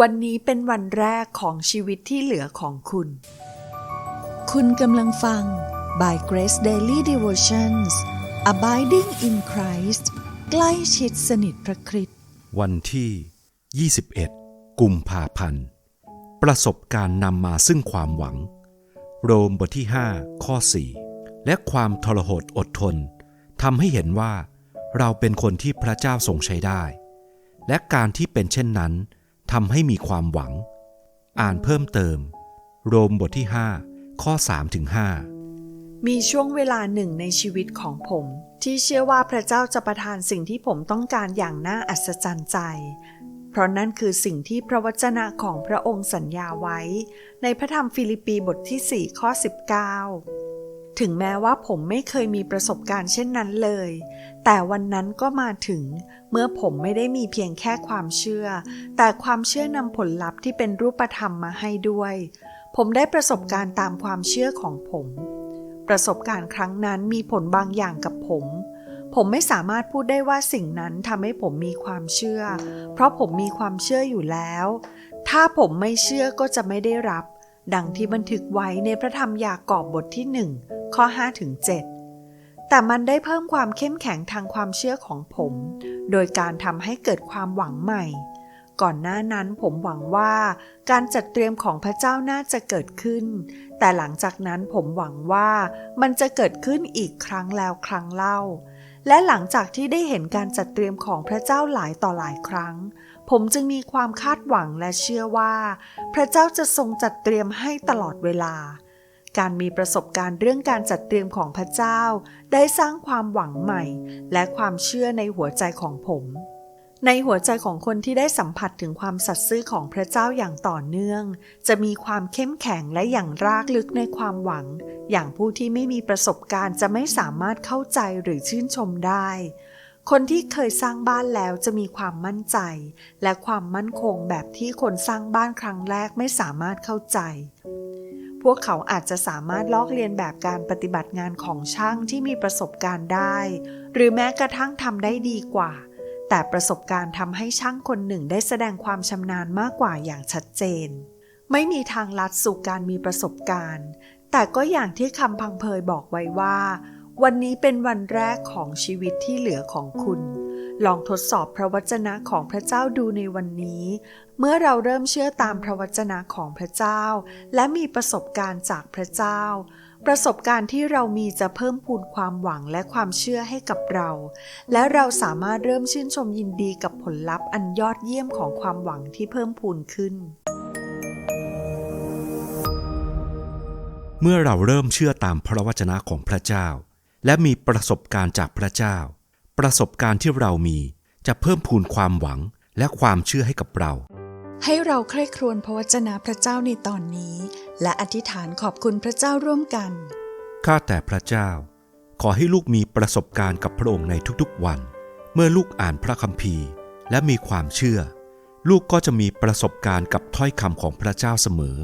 วันนี้เป็นวันแรกของชีวิตที่เหลือของคุณ คุณกำลังฟัง By Grace Daily Devotions Abiding in Christ ใกล้ชิดสนิทพระคริสต์วันที่ 21 กุมภาพันธ์ ประสบการณ์นำมาซึ่งความหวัง โรมบทที่ 5 ข้อ 4 และความทรหดอดทนทำให้เห็นว่า เราเป็นคนที่พระเจ้าทรงใช้ได้ และการที่เป็นเช่นนั้น ทำให้มีความหวัง อ่านเพิ่มเติม โรมบทที่ 5 ข้อ3ถึง5มีช่วงเวลาหนึ่งในชีวิตของผม ที่เชื่อว่าพระเจ้าจะประทานสิ่งที่ผมต้องการอย่างน่าอัศจรรย์ใจ เพราะนั่นคือสิ่งที่พระวจนะของพระองค์สัญญาไว้ ในพระธรรมฟิลิปปีบทที่ 4 ข้อ 19 ถึงแม้ว่าผมไม่เคยมีประสบการณ์เช่นนั้นเลย แต่วันนั้นก็มาถึง เมื่อผมไม่ได้มีเพียงแค่ความเชื่อ แต่ความเชื่อนำผลลัพธ์ที่เป็นรูปธรรมมาให้ด้วย ผมได้ประสบการณ์ตามความเชื่อของผม ประสบการณ์ครั้งนั้นมีผลบางอย่างกับผม ผมไม่สามารถพูดได้ว่าสิ่งนั้นทำให้ผมมีความเชื่อ เพราะผมมีความเชื่ออยู่แล้ว ถ้าผมไม่เชื่อก็จะไม่ได้รับดังที่บันทึกไว้ในพระธรรมยากอบบทที่1 ข้อ5ถึง7แต่มันได้เพิ่มความเข้มแข็งทางความเชื่อของผม โดยการทำให้เกิดความหวังใหม่ ก่อนหน้านั้นผมหวังว่าการจัดเตรียมของพระเจ้าน่าจะเกิดขึ้น แต่หลังจากนั้นผมหวังว่ามันจะเกิดขึ้นอีกครั้งแล้วครั้งเล่า และหลังจากที่ได้เห็นการจัดเตรียมของพระเจ้าหลายต่อหลายครั้งผมจึงมีความคาดหวังและเชื่อว่า พระเจ้าจะทรงจัดเตรียมให้ตลอดเวลา การมีประสบการณ์เรื่องการจัดเตรียมของพระเจ้า ได้สร้างความหวังใหม่ และความเชื่อในหัวใจของผม ในหัวใจของคนที่ได้สัมผัสถึงความสัตย์ซื่อของพระเจ้าอย่างต่อเนื่อง จะมีความเข้มแข็งและอย่างรากลึกในความหวัง อย่างผู้ที่ไม่มีประสบการณ์จะไม่สามารถเข้าใจหรือชื่นชมได้ คนที่เคยสร้างบ้านแล้วจะมีความมั่นใจ และความมั่นคงแบบที่คนสร้างบ้านครั้งแรกไม่สามารถเข้าใจ พวกเขาอาจจะสามารถลอกเลียนแบบการปฏิบัติงานของช่างที่มีประสบการณ์ได้ หรือแม้กระทั่งทำได้ดีกว่า แต่ประสบการณ์ทำให้ช่างคนหนึ่งได้แสดงความชำนาญมากกว่าอย่างชัดเจน ไม่มีทางลัดสู่การมีประสบการณ์ แต่ก็อย่างที่คำพังเพยบอกไว้ว่า วันนี้เป็นวันแรกของชีวิตที่เหลือของคุณ ลองทดสอบพระวจนะของพระเจ้าดูในวันนี้ เมื่อเราเริ่มเชื่อตามพระวจนะของพระเจ้า และมีประสบการณ์จากพระเจ้า ประสบการณ์ที่เรามีจะเพิ่มพูนความหวังและความเชื่อให้กับเรา และเราสามารถเริ่มชื่นชมยินดีกับผลลัพธ์อันยอดเยี่ยมของความหวังที่เพิ่มพูนขึ้น เมื่อเราเริ่มเชื่อตามพระวจนะของพระเจ้า และมีประสบการณ์จากพระเจ้า ประสบการณ์ที่เรามี จะเพิ่มพูนความหวังและความเชื่อให้กับเรา ให้เราใคร่ครวญพระวจนะพระเจ้าในตอนนี้ และอธิษฐานขอบคุณพระเจ้าร่วมกัน ข้าแต่พระเจ้า ขอให้ลูกมีประสบการณ์กับพระองค์ในทุกๆวัน เมื่อลูกอ่านพระคัมภีร์ และมีความเชื่อ ลูกก็จะมีประสบการณ์กับถ้อยคำของพระเจ้าเสมอ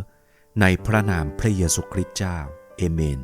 ในพระนามพระเยซูคริสต์เจ้า เอเมน